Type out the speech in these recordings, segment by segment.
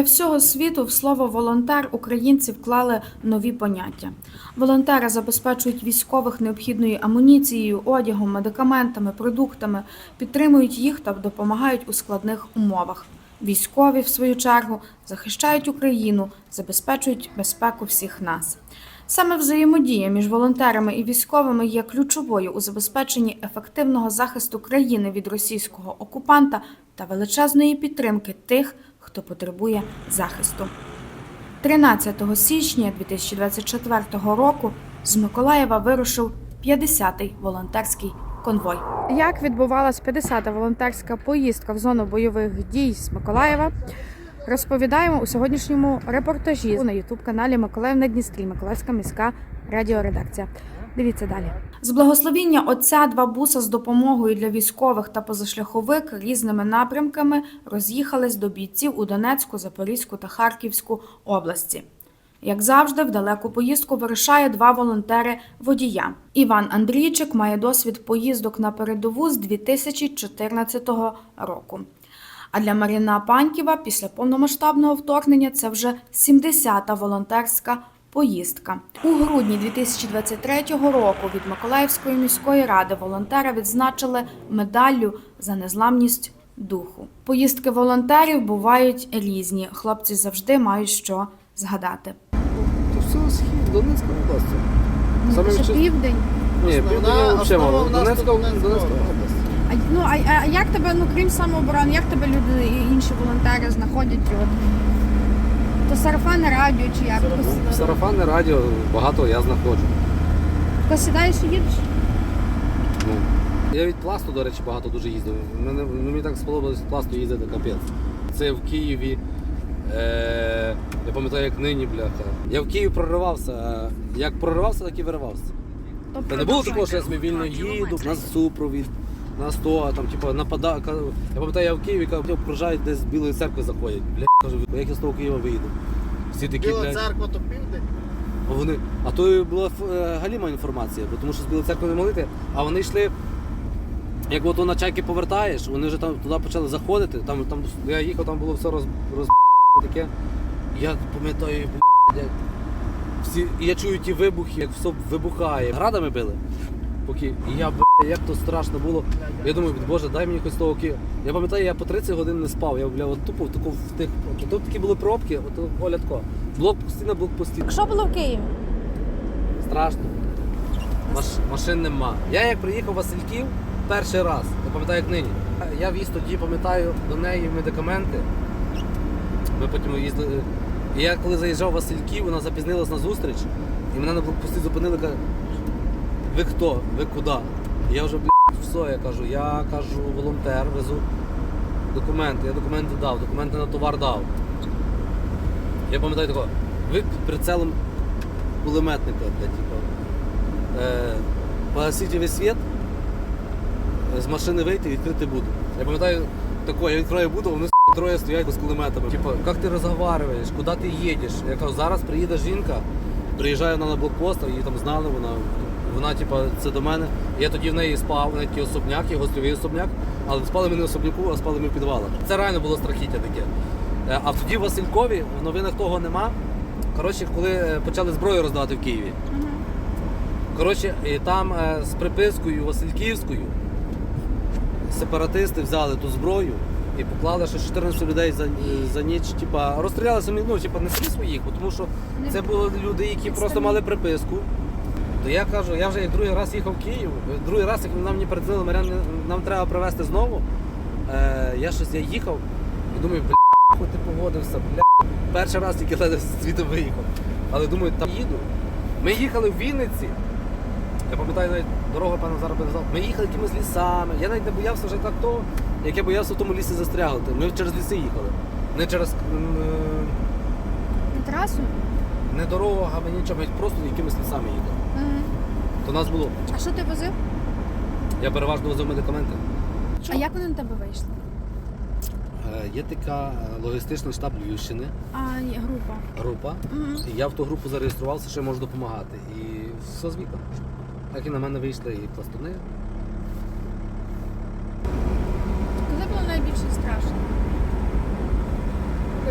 Для всього світу в слово волонтер українці вклали нові поняття. Волонтери забезпечують військових необхідною амуніцією, одягом, медикаментами, продуктами, підтримують їх та допомагають у складних умовах. Військові, в свою чергу, захищають Україну, забезпечують безпеку всіх нас. Саме взаємодія між волонтерами і військовими є ключовою у забезпеченні ефективного захисту країни від російського окупанта та величезної підтримки тих, хто потребує захисту. 13 січня 2024 року з Миколаєва вирушив 50-й волонтерський конвой. Як відбувалась 50-та волонтерська поїздка в зону бойових дій з Миколаєва? Розповідаємо у сьогоднішньому репортажі на ютуб-каналі Миколаїв на Дністрі, Миколаївська міська радіоредакція. Дивіться далі. З благословіння отця два буса з допомогою для військових та позашляховик різними напрямками роз'їхались до бійців у Донецьку, Запорізьку та Харківську області. Як завжди, в далеку поїздку вирушає два волонтери водія. Іван Андрійчик має досвід поїздок на передову з 2014 року. А для Маріна Паньківа після повномасштабного вторгнення це вже 70-та волонтерська поїздка. У грудні 2023 року від Миколаївської міської ради волонтера відзначили медаллю за незламність духу. Поїздки волонтерів бувають різні. Хлопці завжди мають що згадати. То все схід, Донецька область. Саме Ще чи- південь. Ні, Основна- взагалі мало. в нас Донецька, тут Донецька Донецька область. область. А, ну а, а як тебе, ну крім самооборони, як тебе люди і інші волонтери знаходять? От? То сарафанне радіо чи як? Ну, Сарафанне радіо багато я знаходжу. Ти сідаєш і їдеш? Ну. Я від пласту, до речі, багато дуже їздив. Мене, ну, мені так сподобалось від пласту їздити капець. Це в Києві. Е, я пам'ятаю, як нині, бляха. Я в Київ проривався. Як проривався, так і виривався. Та не було такого, що я собі вільно їду, на супровід, на 100, а там, типу, напада. ка- Я пам'ятаю, я в Києві кажу, окружають, десь з Білої церкви заходять. Бля, кажу, як я з того Києва вийду? Всі такі, Біла блядь. церква то південь. А вони. А то була е, галіма інформація, бо тому що з Білої церкви не молити, а вони йшли. Як от на чайки повертаєш, вони вже там туди почали заходити. Там, там, я їхав, там було все роз, роз таке. Я пам'ятаю, блядь, всі, і я чую ті вибухи, як все вибухає. Градами били. Поки і я, блядь, як то страшно було. Я думаю, боже, дай мені хоч того ки. Я пам'ятаю, я по 30 годин не спав. Я бля, от тупо в таку в тих. Тут такі були пробки, от Оля тако. Блокпості на блокпості. Що було в Києві? Страшно. Маш, машин нема. Я як приїхав в Васильків перший раз, я пам'ятаю, як нині. Я віз тоді, пам'ятаю, до неї медикаменти. Ми потім їздили. І я коли заїжджав в Васильків, вона запізнилась на зустріч, і мене на блокпості зупинили, ви хто? Ви куди? Я вже, все, я кажу, я кажу, волонтер, везу документи. Я документи дав, документи на товар дав. Я пам'ятаю такого, ви під прицелом кулеметника, типу. Е, погасіть весь світ, з машини вийти і відкрити буду. Я пам'ятаю таке, я відкриваю буду, вони троє стоять з кулеметами. Типу, як ти розговариваєш, куди ти їдеш? Я кажу, зараз приїде жінка, приїжджає вона на блокпост, її там знали, вона, вона типу, це до мене. Я тоді в неї спав, на такий особняк, є гостьовий особняк, але спали ми не в особняку, а спали ми в підвалах. Це реально було страхіття таке. Е, А тоді в Василькові в новинах того нема. Коротше, коли е, почали зброю роздавати в Києві. Коротше, і там е, з припискою Васильківською сепаратисти взяли ту зброю і поклали ще 14 людей за, за ніч. Типа, розстріляли самі, ну, типа, не самі своїх, тому що це були люди, які просто мали приписку. То я кажу, я вже як другий раз їхав в Київ, другий раз, як нам мені передзвонили, Марян, нам треба привезти знову. Е, я щось я їхав і думаю, бля, ти погодився, бля. Перший раз тільки ледве з світу виїхав. Але думаю, там їду. Ми їхали в Вінниці. Я пам'ятаю навіть дорога, певно, зараз назвав. Ми їхали якимись лісами. Я навіть не боявся вже так того, як я боявся в тому лісі застрягнути. Ми через ліси їхали. Не через е, На трасу? не дорогами, нічого, ми просто якимись лісами їхали. То нас було. А що ти возив? Я переважно возив медикаменти. А як вони на тебе вийшли? Е, Є така е, логістичний штаб Львівщини, А, ні, група. група. І я в ту групу зареєструвався, що я можу допомагати. І все звідти. Так і на мене вийшли і пластуни. Коли було найбільше страшно?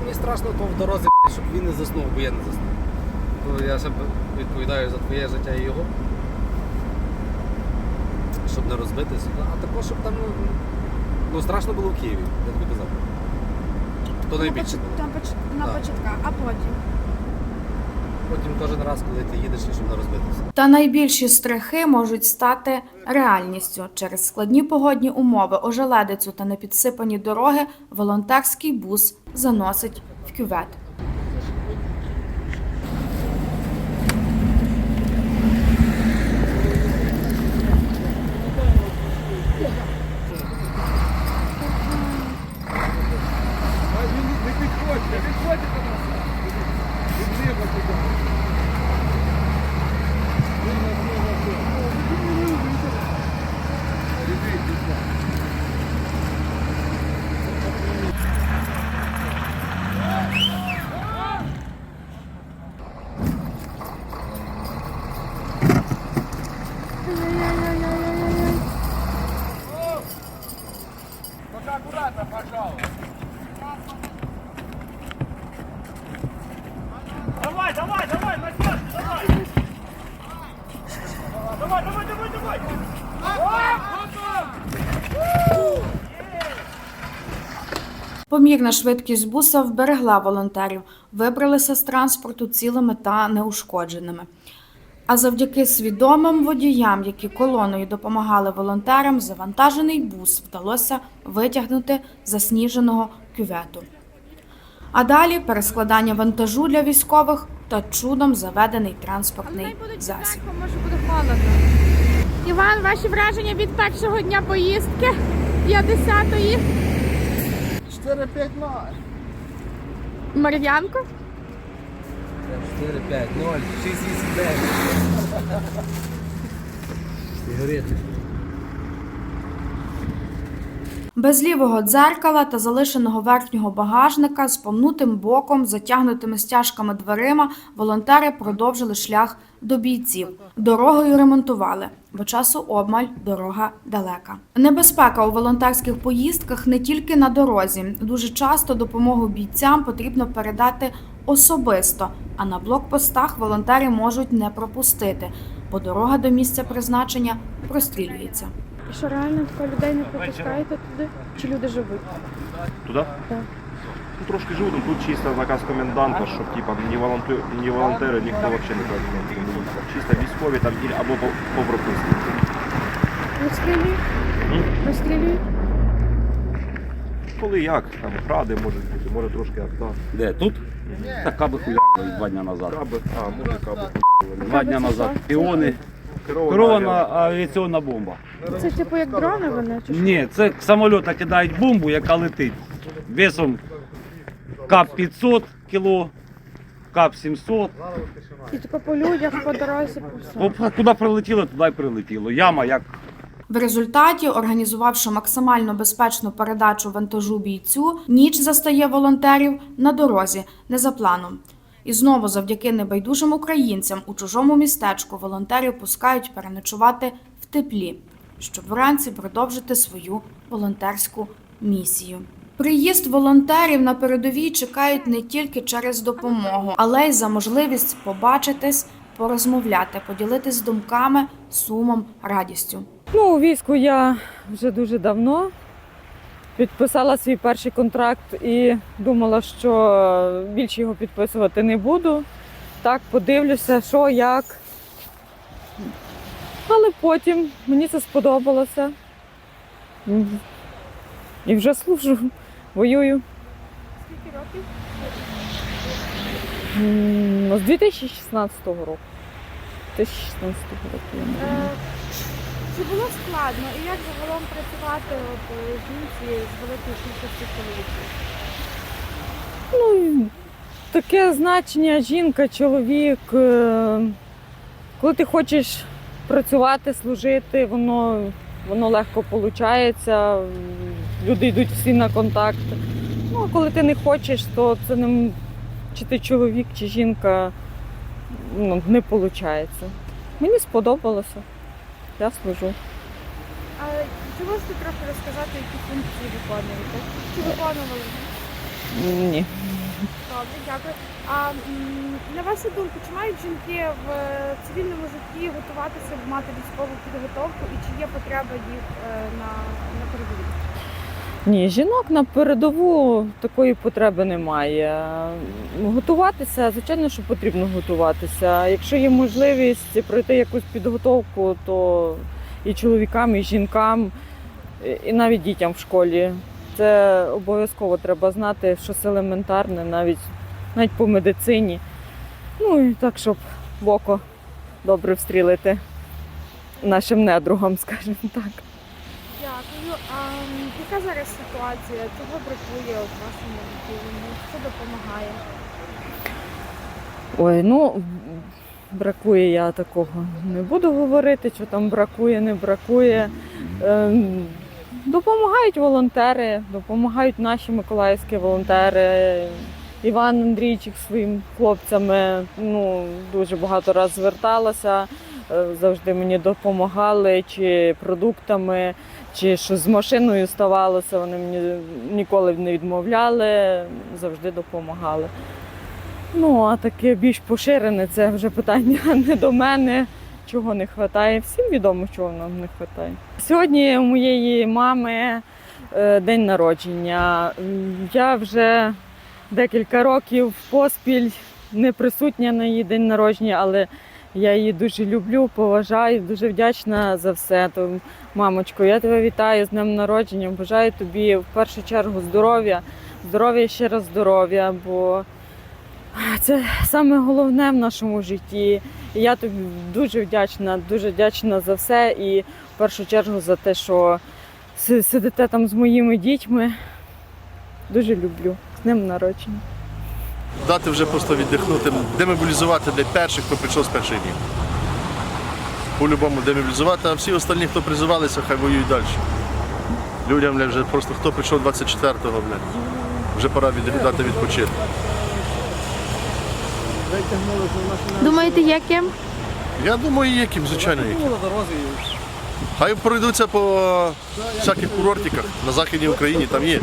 мені страшно, то в дорозі, щоб він не заснув, бо я не заснув. То я ще відповідаю за твоє життя і його. Щоб не розбитися. А також, щоб там, ну, ну страшно було в Києві, я тобі казав. То найбільше було. Там поч- на Так. початках, а потім. Потім кожен раз, коли ти їдеш, щоб не розбитися. Та найбільші страхи можуть стати реальністю через складні погодні умови, ожеледицю та непідсипані дороги. Волонтерський бус заносить в кювет. Не підходьте, не підходьте до нас. Відліво туди. Только аккуратно, пожалуйста. Давай, давай, давай, Настя, давай! Давай, давай, давай, давай! Помірна швидкість буса вберегла волонтерів, вибралися з транспорту цілими та неушкодженими. А завдяки свідомим водіям, які колоною допомагали волонтерам, завантажений бус вдалося витягнути засніженого кювету. А далі перескладання вантажу для військових та чудом заведений транспортний засіб. може буде холодно. Іван, ваші враження від першого дня поїздки 50-ї? 4-5 0. Мар'янко? 4, 5, 0, 6, 8, 9. Сигарети. Без лівого дзеркала та залишеного верхнього багажника з помнутим боком, затягнутими стяжками дверима, волонтери продовжили шлях до бійців. Дорогою ремонтували, бо часу обмаль дорога далека. Небезпека у волонтерських поїздках не тільки на дорозі. Дуже часто допомогу бійцям потрібно передати особисто, а на блокпостах волонтери можуть не пропустити, бо дорога до місця призначення прострілюється. І що реально тако людей не пропускаєте туди? Чи люди живуть? Туда? Так. Ну, трошки живу, ну, тут чисто наказ коменданта, щоб типа ні волонтери, ні волонтери, ніхто взагалі не працює. Чисто військові там і- або по, по прописці. Розстрілюють? Розстрілюють? Коли як, там гради може бути, може трошки авто. Де? Тут? Так каби хуяли два дня назад. Каби, а, може каби. Два дня назад. Піони. Керована Керована авіаційна бомба. Це типу як дрони вони? Чи що? Ні, це самоліт кидають бомбу, яка летить. Весом КАП 500 кіло, КАП 700. І тако по людях, по дорозі, по всьому. Куди прилетіло, туди й прилетіло. Яма як В результаті, організувавши максимально безпечну передачу вантажу бійцю, ніч застає волонтерів на дорозі, не за планом. І знову, завдяки небайдужим українцям у чужому містечку волонтерів пускають переночувати в теплі, щоб вранці продовжити свою волонтерську місію. Приїзд волонтерів на передовій чекають не тільки через допомогу, але й за можливість побачитись, порозмовляти, поділитись думками, сумом, радістю. Ну, у війську я вже дуже давно підписала свій перший контракт і думала, що більше його підписувати не буду. Так, подивлюся, що, як. Але потім мені це сподобалося. І вже служу, воюю. Скільки років? З 2016 року. 2016 року. я не Чи було складно? І як загалом працювати от, е, жінці з великою кількістю чоловіків? Ну, таке значення жінка, чоловік. е, Коли ти хочеш працювати, служити, воно, воно легко виходить. Люди йдуть всі на контакт. Ну, а коли ти не хочеш, то це не чи ти чоловік, чи жінка ну, не виходить. Мені сподобалося. Я служу. А чи можете трохи розказати, які функції виконуєте? Чи виконували? Ні. Добре, дякую. А м, на вашу думку, чи мають жінки в е, цивільному житті готуватися, мати військову підготовку, і чи є потреба їх е, на, на передовій? Ні, жінок на передову такої потреби немає. Готуватися, звичайно, що потрібно готуватися. Якщо є можливість пройти якусь підготовку, то і чоловікам, і жінкам, і- навіть дітям в школі. Це обов'язково треба знати, щось елементарне, навіть, навіть по медицині. Ну і так, щоб в око добре встрілити нашим недругам, скажімо так. Дякую. А яка зараз ситуація? Чого бракує от вашому відділенню? Що допомагає? Ой, ну бракує я такого. Не буду говорити, що там бракує, не бракує. Ем, допомагають волонтери, допомагають наші миколаївські волонтери. Іван Андрійчик своїм хлопцями ну, дуже багато разів зверталася, завжди мені допомагали, чи продуктами, чи що з машиною ставалося. Вони мені ніколи не відмовляли, завжди допомагали. Ну, а таке більш поширене це вже питання не до мене. Чого не вистачає. Всім відомо, чого нам не вистачає. Сьогодні у моєї мами е, день народження. Я вже декілька років поспіль не присутня на її день народження, але я її дуже люблю, поважаю, дуже вдячна за все. То, мамочко, я тебе вітаю з днем народження. Бажаю тобі в першу чергу здоров'я, здоров'я ще раз здоров'я, бо це саме головне в нашому житті. І я тобі дуже вдячна, дуже вдячна за все. І в першу чергу за те, що сидите там з моїми дітьми. Дуже люблю. З ним народження. Дати вже просто віддихнути, демобілізувати для перших, хто прийшов з перших днів. По-любому демобілізувати, а всі остальні, хто призивалися, хай воюють далі. Людям бля, вже просто хто прийшов 24-го, бля, вже пора віддати відпочити. Думаєте, яким? Я думаю, є ким, звичайно, є. Хай пройдуться по всяких курортиках на Західній Україні, там є.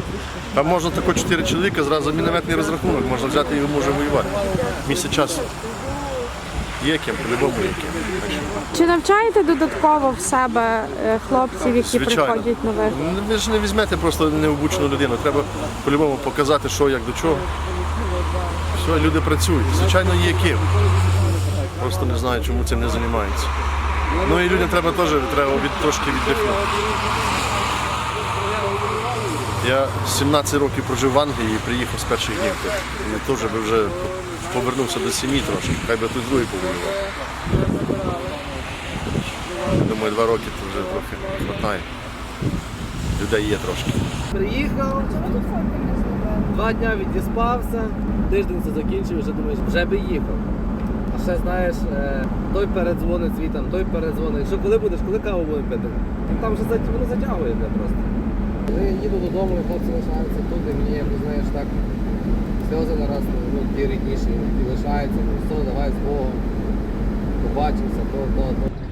Там можна тако чотири чоловіка, зразу мінометний розрахунок, можна взяти і може воювати. Місяць часу. Є ким, по-любому є ким. Чи навчаєте додатково в себе е, хлопців, які Звичайно. приходять нових? Ну, Ви ж не візьмете просто необучену людину. Треба по-любому показати, що як до чого. Все, люди працюють. Звичайно, є ким. Просто не знаю, чому цим не займаються. Ну і людям треба теж треба від, трошки віддихнути. Я 17 років прожив в Англії і приїхав з перших днів. тут. І теж би вже повернувся до сім'ї трошки, хай би хтось другий повоював. Думаю, два роки то вже трохи хватає. Людей є трошки. Приїхав, два дня відіспався, тиждень це закінчив, вже думаєш, вже би їхав. Ще знаєш, е, той передзвонить звітом, той передзвонить. Що коли будеш, коли каву будемо пити? Там вже воно затягує просто. Коли я їду додому, і хлопці лишаються тут, і мені якось знаєш так сльози нараз, ну, ті рідніші, і лишаються, ну все, давай з Богом. Побачимося, то, то, то.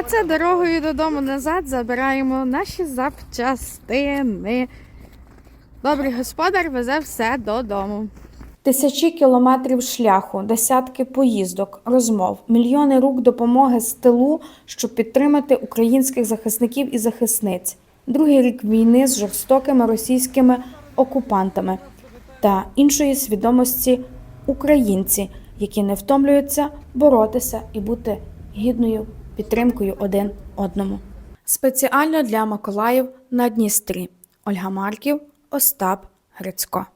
А це дорогою додому назад забираємо наші запчастини. Добрий господар везе все додому. Тисячі кілометрів шляху, десятки поїздок, розмов, мільйони рук допомоги з тилу, щоб підтримати українських захисників і захисниць. Другий рік війни з жорстокими російськими окупантами та іншої свідомості українці, які не втомлюються боротися і бути гідною підтримкою один одному. Спеціально для Миколаїв на Дністрі. Ольга Марків, Остап Грицько.